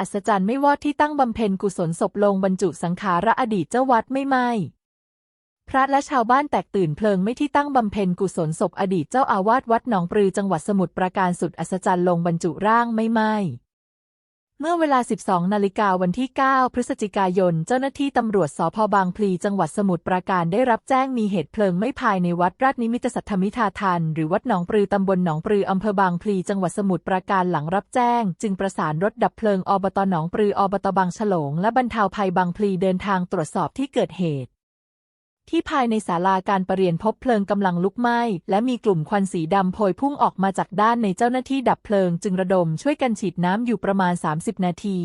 อัศจรรย์ไม่วอดที่ตั้งบำเพ็ญกุศลศพลงบรรจุสังขารอดีตเจ้าวัดไม่ไหมพระและชาวบ้านแตกตื่นเพลิงไม่ที่ตั้งบำเพ็ญกุศลศพอดีตเจ้าอาวาสวัดหนองปลือจังหวัดสมุทรปราการสุดอัศจรรย์ลงบรรจุร่างไม่ไหม มื่อเวลา 12 นาฬิกาวันที่ 9 พฤศจิกายน เจ้าหน้าที่ตำรวจสพบางพลีจังหวัดสมุทรปราการได้รับแจ้งมีเหตุเพลิงไหม้ภายในวัดราชนิมิตสัทธมิทาทาน หรือวัดหนองปลือตำบลหนองปลืออำเภอบางพลีจังหวัดสมุทรปราการหลังรับแจ้ง จึงประสานรถดับเพลิงอบตหนองปลืออบตบางฉลง และบรรเทาภัยบางพลีเดินทางตรวจสอบที่เกิดเหตุ ที่ภายในศาลาการประเรียนพบเพลิงกำลังลุกไหม้ และมีกลุ่มควันสีดำโพยพุ่งออกมาจากด้านในเจ้าหน้าที่ดับเพลิง จึงระดมช่วยกันฉีดน้ำอยู่ประมาณ 30 นาที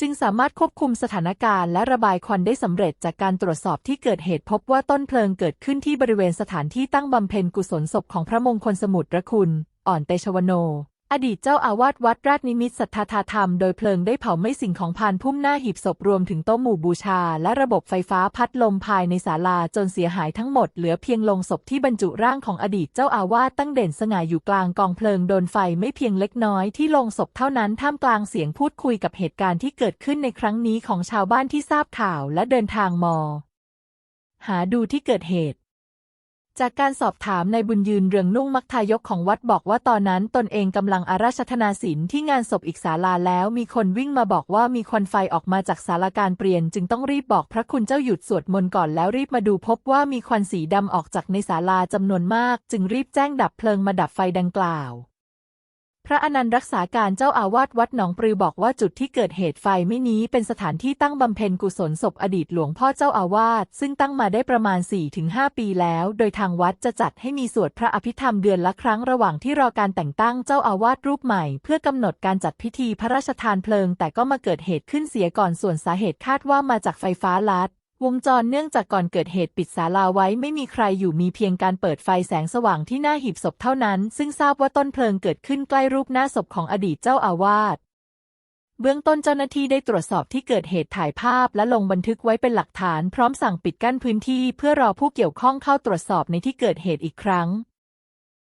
จึงสามารถควบคุมสถานการณ์และระบายควันได้สำเร็จจากการตรวจสอบที่เกิดเหตุพบว่าต้นเพลิงเกิดขึ้นที่บริเวณสถานที่ตั้งบำเพ็ญกุศลศพของพระมงคลสมุทรคุณ อ่อนเตชวโน อดีตเจ้าอาวาสวัดราชนิมิตสัทธาธรรมโดยเพลิงได้เผาไม่สิ่งของพานพุ่มหน้าหีบศพรวมถึงโต๊ะหมู่บูชา และระบบไฟฟ้าพัดลมภายในศาลาจนเสียหายทั้งหมดเหลือเพียงลงศพที่บรรจุร่างของอดีตเจ้าอาวาสตั้งเด่นสง่าอยู่กลางกองเพลิงโดนไฟไม่เพียงเล็กน้อยที่ลงศพเท่านั้นท่ามกลางเสียงพูดคุยกับเหตุการณ์ที่เกิดขึ้นในครั้งนี้ของชาวบ้านที่ทราบข่าวและเดินทางมอ หาดูที่เกิดเหตุ จากการสอบถามในบุญยืนเรืองนุ่งมักทายกของวัดบอกว่าตอนนั้นตนเองกำลังอาราชธนาศิลที่งานศพอีกศาลาแล้ว มีคนวิ่งมาบอกว่ามีควันไฟออกมาจากศาลาการเปลี่ยน จึงต้องรีบบอกพระคุณเจ้าหยุดสวดมนต์ก่อนแล้วรีบมาดูพบว่ามีควันสีดำออกจากในศาลาจำนวนมาก จึงรีบแจ้งดับเพลิงมาดับไฟดังกล่าว พระอนันต์รักษาการเจ้าอาวาสวัดหนองปลือบอกว่าจุดที่เกิดเหตุไฟไม่นี้เป็นสถานที่ตั้งบำเพ็ญกุศลศพอดีตหลวงพ่อเจ้าอาวาสซึ่งตั้งมาได้ประมาณ 4-5 ปีแล้ว โดยทางวัดจะจัดให้มีสวดพระอภิธรรมเดือนละครั้งระหว่างที่รอการแต่งตั้งเจ้าอาวาสรูปใหม่ เพื่อกำหนดการจัดพิธีพระราชทานเพลิง แต่ก็มาเกิดเหตุขึ้นเสียก่อนส่วนสาเหตุคาดว่ามาจากไฟฟ้าลัด วงจรเนื่องจากก่อนเกิดเหตุปิดศาลาไว้ไม่มีใครอยู่มีเพียงการเปิดไฟแสงสว่างที่หน้าหีบศพเท่านั้น ซึ่งทราบว่าต้นเพลิงเกิดขึ้นใกล้รูปหน้าศพของอดีตเจ้าอาวาสเบื้องต้นเจ้าหน้าที่ได้ตรวจสอบที่เกิดเหตุถ่ายภาพและลงบันทึกไว้เป็นหลักฐาน พร้อมสั่งปิดกั้นพื้นที่เพื่อรอผู้เกี่ยวข้องเข้าตรวจสอบในที่เกิดเหตุอีกครั้ง